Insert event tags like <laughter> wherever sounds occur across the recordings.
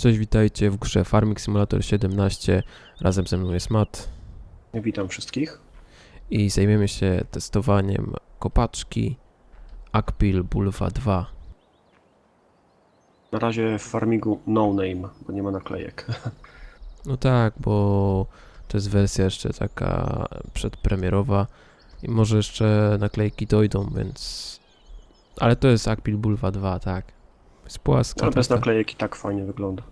Cześć, witajcie w grze Farming Simulator 17. Razem ze mną jest Matt Witam wszystkich. i zajmiemy się testowaniem kopaczki Akpil Bulwa 2. Na razie w farmingu no name, bo nie ma naklejek. <laughs> No tak, bo to jest wersja jeszcze taka przedpremierowa i może jeszcze naklejki dojdą, więc... Ale to jest Akpil Bulwa 2, tak. Jest płaska. Ale bez taka. naklejek i tak fajnie wygląda.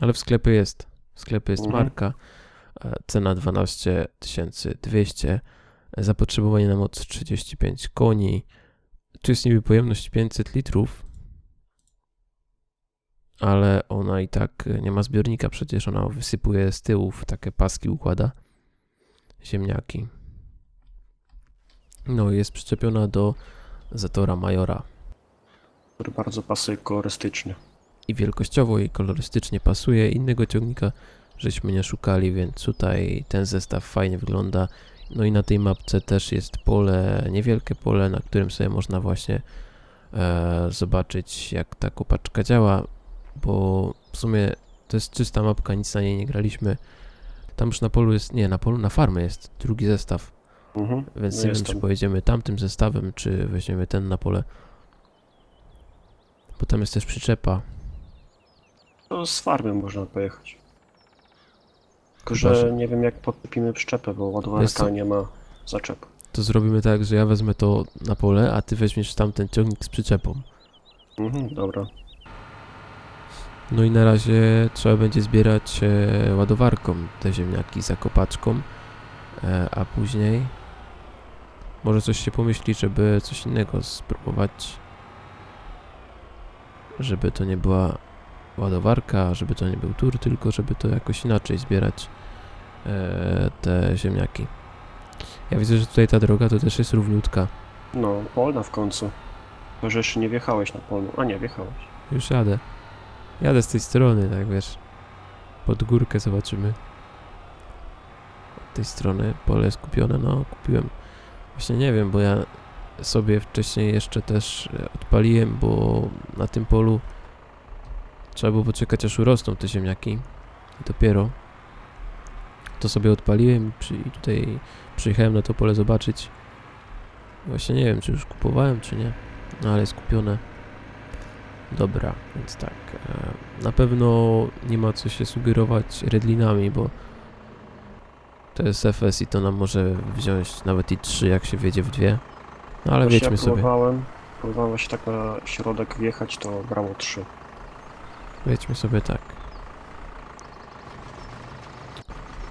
Ale w sklepie jest. W sklepie jest Mhm. marka. E, Cena 12 200. E, Zapotrzebowanie na moc 35 koni. Tu jest niby pojemność 500 litrów. Ale ona i tak e, nie ma zbiornika, przecież ona wysypuje z tyłu, w takie paski układa ziemniaki. No i jest przyczepiona do Zatora Majora. Który bardzo pasuje kolorystycznie. i wielkościowo i kolorystycznie pasuje. Innego ciągnika żeśmy nie szukali, więc tutaj ten zestaw fajnie wygląda. No i na tej mapce też jest pole, niewielkie pole, na którym sobie można właśnie e, zobaczyć jak ta kopaczka działa, bo w sumie to jest czysta mapka, nic na niej nie graliśmy. Tam już na polu jest, nie, na polu, na farmę jest drugi zestaw, Mhm. więc No nie wiem czy pojedziemy tamtym zestawem, czy weźmiemy ten na pole. Bo tam jest też przyczepa, To z farmy można pojechać. Tylko, Chyba, że że- nie wiem jak podpimy przyczepę, bo Wiesz ładowarka nie ma zaczep. to zrobimy tak, że ja wezmę to na pole, a ty weźmiesz tamten ciągnik z przyczepą. Mhm, dobra. No i na razie trzeba będzie zbierać e, ładowarką te ziemniaki za kopaczką, e, a później może coś się pomyśli, żeby coś innego spróbować. Żeby to nie była ładowarka, żeby to nie był tur, tylko żeby to jakoś inaczej zbierać e, te ziemniaki. Ja widzę, że tutaj ta droga to też jest równiutka. No, polna w końcu. Chyba, że jeszcze nie wjechałeś na polną. A nie, wjechałeś. Już jadę. Jadę z tej strony, tak wiesz. Pod górkę zobaczymy. Od tej strony pole jest kupione, no kupiłem. Właśnie nie wiem, bo ja sobie wcześniej jeszcze też e, odpaliłem, bo na tym polu trzeba było poczekać aż urosną te ziemniaki. I dopiero to sobie odpaliłem przy, i tutaj przyjechałem na to pole zobaczyć. Właśnie nie wiem, czy już kupowałem, czy nie. No ale jest kupione. Dobra, więc tak. e, Na pewno nie ma co się sugerować redlinami, bo to jest FS i to nam może wziąć nawet i 3, jak się wiedzie w dwie. No ale Właśnie wiedźmy ja sobie, próbowałem, próbowałem właśnie tak na środek wjechać, to brało 3. wiedźmy sobie tak.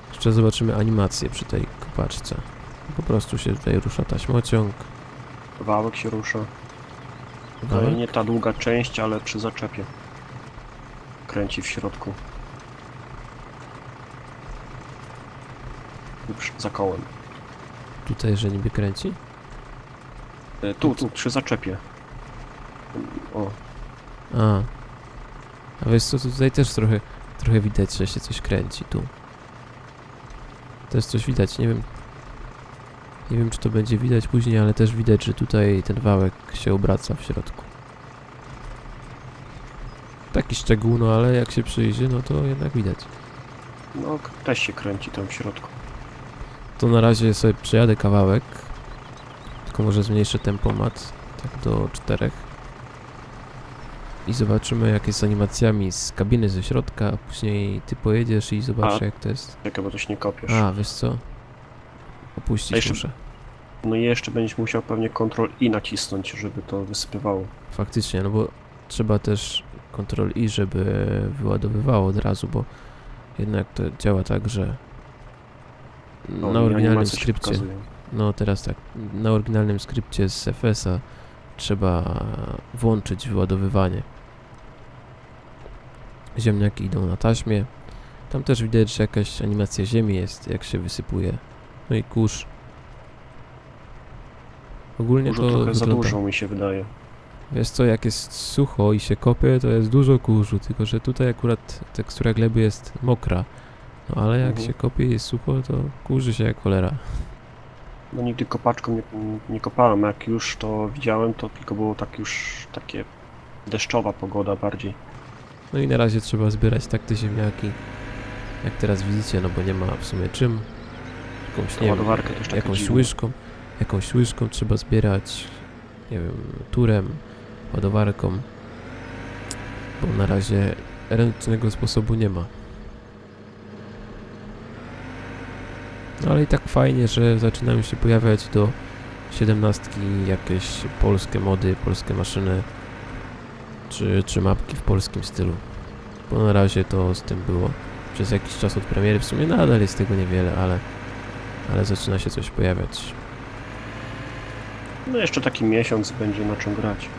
Jeszcze zobaczymy animację przy tej kopaczce. Po prostu się tutaj rusza taśmociąg. Wałek się rusza. No Wałek. nie ta długa część, ale przy zaczepie. Kręci w środku. Przy- Za kołem. Tutaj, że niby kręci. E, Tu, tu, przy zaczepie. O, A. A wiesz co, tutaj też trochę, trochę widać, że się coś kręci tu. Też coś widać, nie wiem. Nie wiem, czy to będzie widać później, ale też widać, że tutaj ten wałek się obraca w środku. Taki szczegół, no ale jak się przyjrzy, no to jednak widać. no też się kręci tam w środku. To na razie sobie przejadę kawałek. Tylko może zmniejszę tempomat, tak do czterech. I zobaczymy jak jest z animacjami z kabiny ze środka, a później ty pojedziesz i zobaczysz A. jak to jest. Czekaj, bo coś nie kopiesz. A, wiesz co? Opuścić A jeszcze- muszę. No i jeszcze będziesz musiał pewnie Ctrl I nacisnąć, żeby to wysypywało. Faktycznie, no bo trzeba też Ctrl I, żeby wyładowywało od razu, bo jednak to działa tak, że No, na i oryginalnym animacje się skrypcie, pokazują. No teraz tak, na oryginalnym skrypcie z FS-a trzeba włączyć wyładowywanie. Ziemniaki idą na taśmie. Tam też widać, że jakaś animacja ziemi jest, jak się wysypuje. No i kurz. Ogólnie Dużo to trochę za wygląda... dużo mi się wydaje. Wiesz co, jak jest sucho i się kopie, to jest dużo kurzu, tylko że tutaj akurat tekstura gleby jest mokra. No ale jak Mhm. się kopie i jest sucho, to kurzy się jak cholera. No nigdy kopaczką nie, nie kopałem, jak już to widziałem, to tylko było tak już takie deszczowa pogoda bardziej. No i na razie trzeba zbierać tak te ziemniaki, jak teraz widzicie, no bo nie ma w sumie czym. Jakąś, nie wiem, jakąś łyżką, jakąś łyżką trzeba zbierać, nie wiem, turem, ładowarką, bo na razie ręcznego sposobu nie ma. No ale i tak fajnie, że zaczynają się pojawiać do 17 jakieś polskie mody, polskie maszyny, czy, czy mapki w polskim stylu. Bo na razie to z tym było przez jakiś czas od premiery, w sumie nadal jest tego niewiele, ale, ale zaczyna się coś pojawiać. No jeszcze taki miesiąc będzie na czym grać.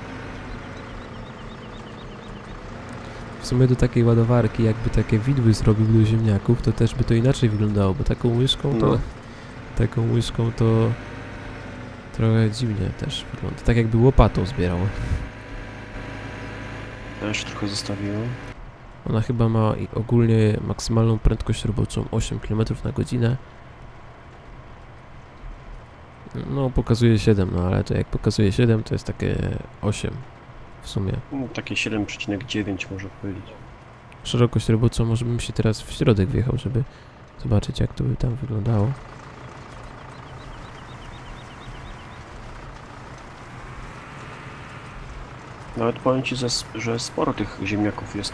W sumie do takiej ładowarki, jakby takie widły zrobił do ziemniaków, to też by to inaczej wyglądało, bo taką łyżką to, No. taką łyżką to trochę dziwnie też wygląda. Tak jakby łopatą zbierał. Ja jeszcze trochę zostawiłem. Ona chyba ma i ogólnie maksymalną prędkość roboczą 8 km na godzinę. No, pokazuje 7, no ale to jak pokazuje 7, to jest takie 8 w sumie. No, takie 7,9 może powiedzieć. Szerokość roboczą, może bym się teraz w środek wjechał, żeby zobaczyć jak to by tam wyglądało. Nawet powiem ci, że, że sporo tych ziemniaków jest.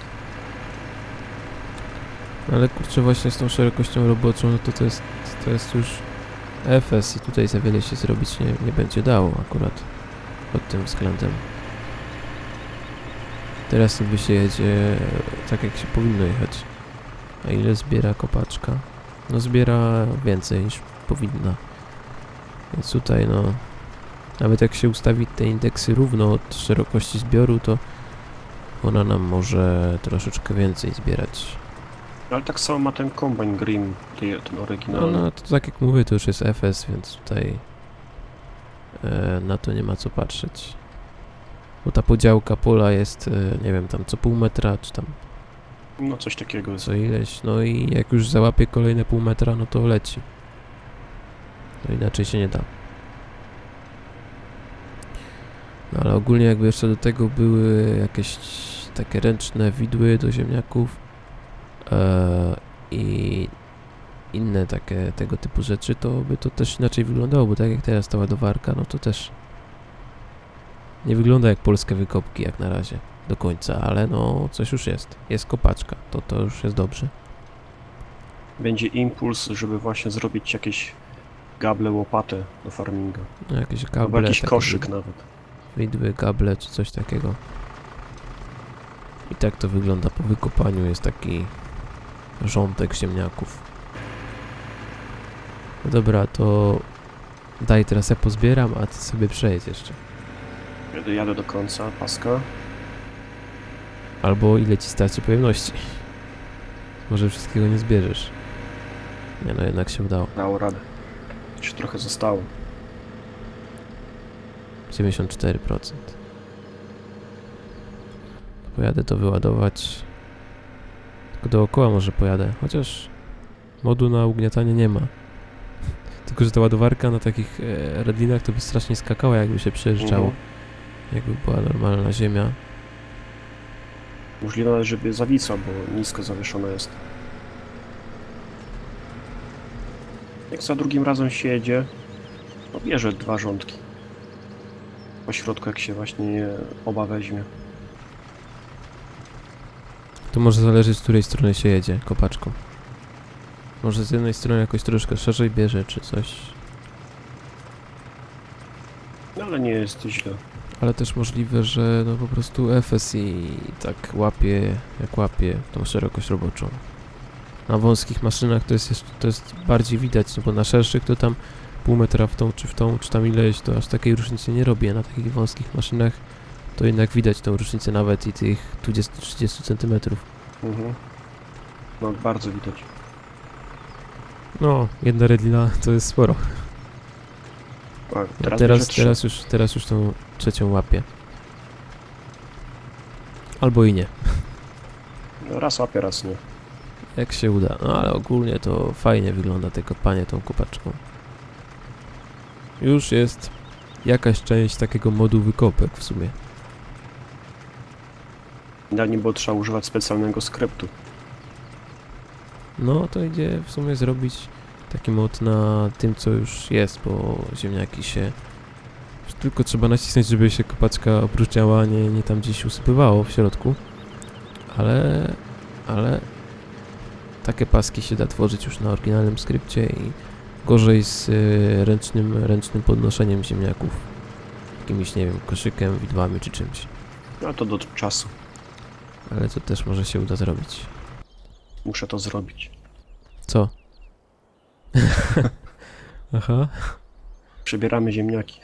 Ale kurczę właśnie z tą szerokością roboczą, no to to jest, to jest już FS i tutaj za wiele się zrobić nie, nie będzie dało akurat pod tym względem. Teraz sobie się jedzie tak jak się powinno jechać. A ile zbiera kopaczka? No zbiera więcej niż powinna. Więc tutaj no nawet jak się ustawi te indeksy równo od szerokości zbioru, to ona nam może troszeczkę więcej zbierać. Ale tak samo ma ten Combine Grim, ten No, oryginalny. no to tak jak mówię, to już jest FS, więc tutaj e, na to nie ma co patrzeć. Bo ta podziałka pola jest, e, nie wiem, tam co pół metra, czy tam No coś takiego jest. co ileś. No i jak już załapie kolejne pół metra, no to leci. No inaczej się nie da. No ale ogólnie jakby jeszcze do tego były jakieś takie ręczne widły do ziemniaków e, i inne takie tego typu rzeczy, to by to też inaczej wyglądało, bo tak jak teraz ta ładowarka, no to też nie wygląda jak polskie wykopki jak na razie do końca, ale no coś już jest. Jest kopaczka, to to już jest dobrze. Będzie impuls, żeby właśnie zrobić jakieś gable, łopatę do farminga. No, jakieś Albo kable, jakiś takie koszyk nawet. widły, gable czy coś takiego. I tak to wygląda po wykopaniu, jest taki rządek ziemniaków. No dobra, to daj teraz ja pozbieram, a ty sobie przejedź jeszcze. Jadę, jadę do końca paska. Albo ile ci starczy pojemności. Może wszystkiego nie zbierzesz. Nie no, jednak się udało. Dało radę. Jeszcze trochę zostało. 94%. Pojadę to wyładować. Tylko dookoła może pojadę. Chociaż modu na ugniatanie nie ma. <laughs> Tylko, że ta ładowarka na takich e, redlinach to by strasznie skakała, jakby się przejeżdżało. Mhm. Jakby była normalna ziemia. Możliwe żeby zawisła, bo nisko zawieszona jest. Jak za drugim razem się jedzie, to bierze dwa rządki. Po środku, jak się właśnie oba weźmie. To może zależeć, z której strony się jedzie kopaczką. Może z jednej strony jakoś troszkę szerzej bierze, czy coś. No ale nie jest źle. Ale też możliwe, że no po prostu FSI tak łapie, jak łapie tą szerokość roboczą. Na wąskich maszynach to jest, jeszcze, to jest bardziej widać, no bo na szerszych to tam pół metra w tą czy w tą, czy tam ileś, to aż takiej różnicy nie robię. Na takich wąskich maszynach to jednak widać tą różnicę nawet i tych 20-30 centymetrów. Mhm. No bardzo widać. No, jedna redlina to jest sporo. A, Teraz, teraz, teraz, już, teraz już tą trzecią łapię. Albo i nie. No, raz łapie, raz nie. Jak się uda. No ale ogólnie to fajnie wygląda te kopanie tą kopaczką. Już jest jakaś część takiego modu wykopek w sumie. Nawet nie było trzeba używać specjalnego skryptu. No to idzie w sumie zrobić taki mod na tym, co już jest, bo ziemniaki się... Tylko trzeba nacisnąć, żeby się kopaczka opróżniała, a nie, nie tam gdzieś usypywało w środku. Ale... ale... Takie paski się da tworzyć już na oryginalnym skrypcie i gorzej z y, ręcznym, ręcznym podnoszeniem ziemniaków. Jakimś, nie wiem, koszykiem, widłami czy czymś. No to do czasu. Ale to też może się uda zrobić. Muszę to zrobić. Co? <laughs> Aha. Przybieramy ziemniaki.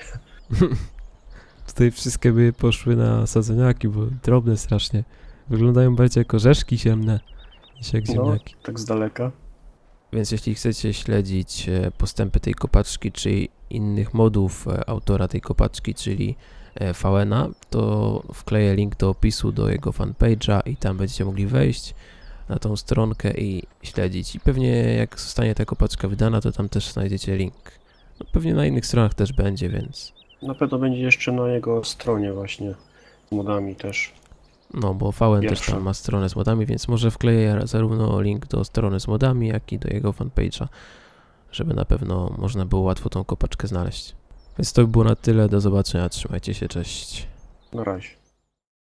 <laughs> Tutaj wszystkie by poszły na sadzeniaki, bo drobne strasznie. Wyglądają bardziej jak orzeszki ziemne niż jak No, ziemniaki. tak z daleka. Więc jeśli chcecie śledzić e, postępy tej kopaczki, czy innych modów e, autora tej kopaczki, czyli e, VN-a, to wkleję link do opisu do jego fanpage'a i tam będziecie mogli wejść na tą stronkę i śledzić. I pewnie jak zostanie ta kopaczka wydana, to tam też znajdziecie link. No, pewnie na innych stronach też będzie, więc Na pewno będzie jeszcze na jego stronie właśnie z modami też. No, bo VN też Pierwsza. tam ma stronę z modami, więc może wkleję zarówno link do strony z modami, jak i do jego fanpage'a, żeby na pewno można było łatwo tą kopaczkę znaleźć. Więc to by było na tyle, do zobaczenia, trzymajcie się, cześć. Na razie.